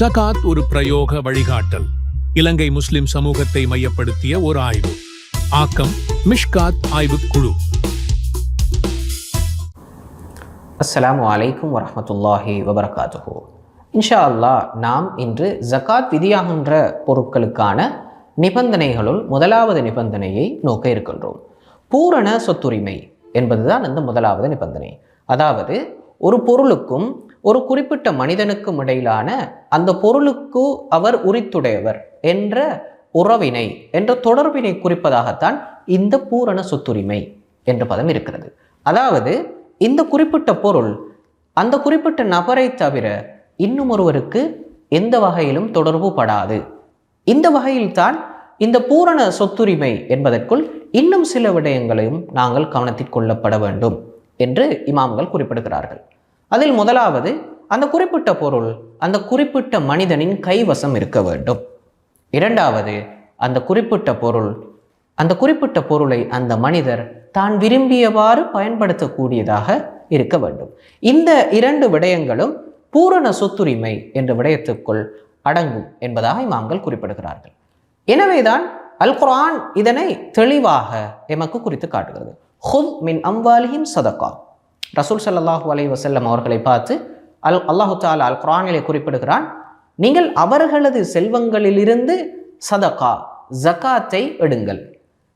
சகாத் ஒரு பிரயோக வழிகாட்டல். இலங்கை முஸ்லிம் சமூகத்தை மையப்படுத்திய ஒரு ஆய்வு. ஆக்கம் மிஷ்காத் ஆய்வு குழு. அஸ்லாம் வலைக்கும் வரமத்துல்லாஹி வபரகாத்துஹு. இன்ஷா அல்லா நாம் இன்று ஜக்காத் விதியாகின்ற பொருட்களுக்கான நிபந்தனைகளுள் முதலாவது நிபந்தனையை நோக்க இருக்கின்றோம். பூரண சொத்துரிமை என்பதுதான் அந்த முதலாவது நிபந்தனை. அதாவது ஒரு பொருளுக்கும் ஒரு குறிப்பிட்ட மனிதனுக்கும் இடையிலான அந்த பொருளுக்கு அவர் உரித்துடையவர் என்ற உறவினை என்ற தொடர்பினை குறிப்பதாகத்தான் இந்த பூரண சொத்துரிமை என்ற பதம் இருக்கிறது. அதாவது இந்த குறிப்பிட்ட பொருள் அந்த குறிப்பிட்ட நபரை தவிர இன்னும் ஒருவருக்கு எந்த வகையிலும் தொடர்பு படாது இந்த வகையில்தான் இந்த பூரண சொத்துரிமை என்பதற்குள் இன்னும் சில விடயங்களையும் நாங்கள் கவனத்தில் கொள்ளப்பட வேண்டும் என்று இமாம்கள் குறிப்பிடுகிறார்கள். அதில் முதலாவது அந்த குறிப்பிட்ட பொருள் அந்த குறிப்பிட்ட மனிதனின் கைவசம் இருக்க வேண்டும். இரண்டாவது அந்த குறிப்பிட்ட பொருள் அந்த குறிப்பிட்ட பொருளை அந்த மனிதர் தான் விரும்பியவாறு பயன்படுத்தக்கூடியதாக இருக்க வேண்டும். இந்த இரண்டு விடயங்களும் பூரண சொத்துரிமை என்ற விடயத்துக்குள் அடங்கும் என்பதாக இமாம்கள் குறிப்பிடுகிறார்கள். எனவேதான் அல் குரான் இதனை தெளிவாக எமக்கு குறித்து காட்டுகிறது. ஹுத் மின் அம்வாலிஹிம் சதக்கா. ரசூல் சல்லாஹூ அலை வசல்லம் அவர்களை பார்த்து அல் அல்லாஹு தாலா அல் குரானிலே குறிப்பிடுகிறான் நீங்கள் அவர்களது செல்வங்களிலிருந்து சதகா ஜக்காத்தை எடுங்கள்.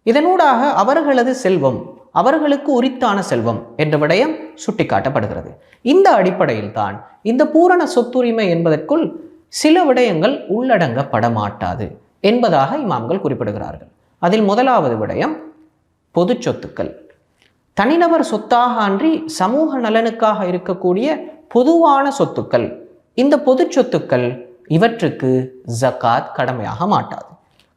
இதனூடாக அவர்களது செல்வம் அவர்களுக்கு உரித்தான செல்வம் என்ற விடயம் சுட்டிக்காட்டப்படுகிறது. இந்த அடிப்படையில் தான் இந்த பூரண சொத்துரிமை என்பதற்குள் சில விடயங்கள் உள்ளடங்கப்பட மாட்டாது என்பதாக இமாம்கள் குறிப்பிடுகிறார்கள். அதில் முதலாவது விடயம் பொது சொத்துக்கள். தனிநபர் சொத்தாக அன்றி சமூக நலனுக்காக இருக்கக்கூடிய பொதுவான சொத்துக்கள். இந்த பொது சொத்துக்கள் இவற்றுக்கு ஜக்காத் கடமையாக மாட்டாது.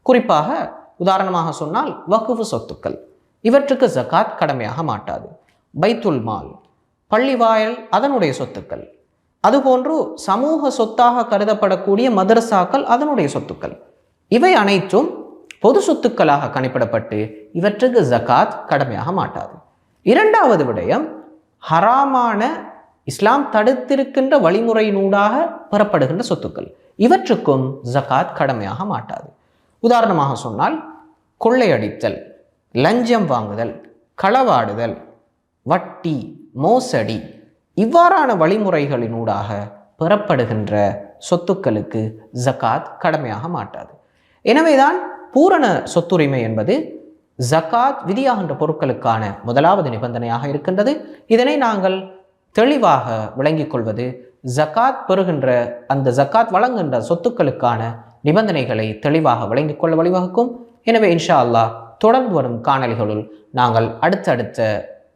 குறிப்பாக உதாரணமாக சொன்னால் வகுப்பு சொத்துக்கள். இவற்றுக்கு ஜக்காத் கடமையாக மாட்டாது. பைத்துல் மால் பள்ளிவாயல் அதனுடைய சொத்துக்கள். அதுபோன்று சமூக சொத்தாக கருதப்படக்கூடிய மதரசாக்கள் அதனுடைய சொத்துக்கள். இவை அனைத்தும் பொது சொத்துக்களாக கணிப்பிடப்பட்டு இவற்றுக்கு ஜகாத் கடமையாக மாட்டாது. இரண்டாவது விடயம் ஹராமான இஸ்லாம் தடுத்திருக்கின்ற வழிமுறையினூடாக பெறப்படுகின்ற சொத்துக்கள். இவற்றுக்கும் ஜக்காத் கடமையாக மாட்டாது. உதாரணமாக சொன்னால் கொள்ளையடித்தல் லஞ்சம் வாங்குதல் களவாடுதல் வட்டி மோசடி இவ்வாறான வழிமுறைகளினூடாக பெறப்படுகின்ற சொத்துக்களுக்கு ஜகாத் கடமையாக மாட்டாது. எனவேதான் பூரண சொத்துரிமை என்பது ஜகாத் விதியாகின்ற பொருட்களுக்கான முதலாவது நிபந்தனையாக இருக்கின்றது. இதனை நாங்கள் தெளிவாக விளங்கிக் கொள்வது ஜகாத் பெறுகின்ற அந்த ஜக்காத் வழங்குகின்ற சொத்துக்களுக்கான நிபந்தனைகளை தெளிவாக விளங்கிக் கொள்ள வழிவகுக்கும். எனவே இன்ஷா அல்லாஹ் தொடர்ந்து வரும் காணொளிகளுள் நாங்கள் அடுத்தடுத்த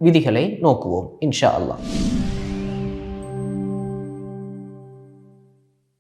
விதிகளை நோக்குவோம் இன்ஷா அல்லாஹ்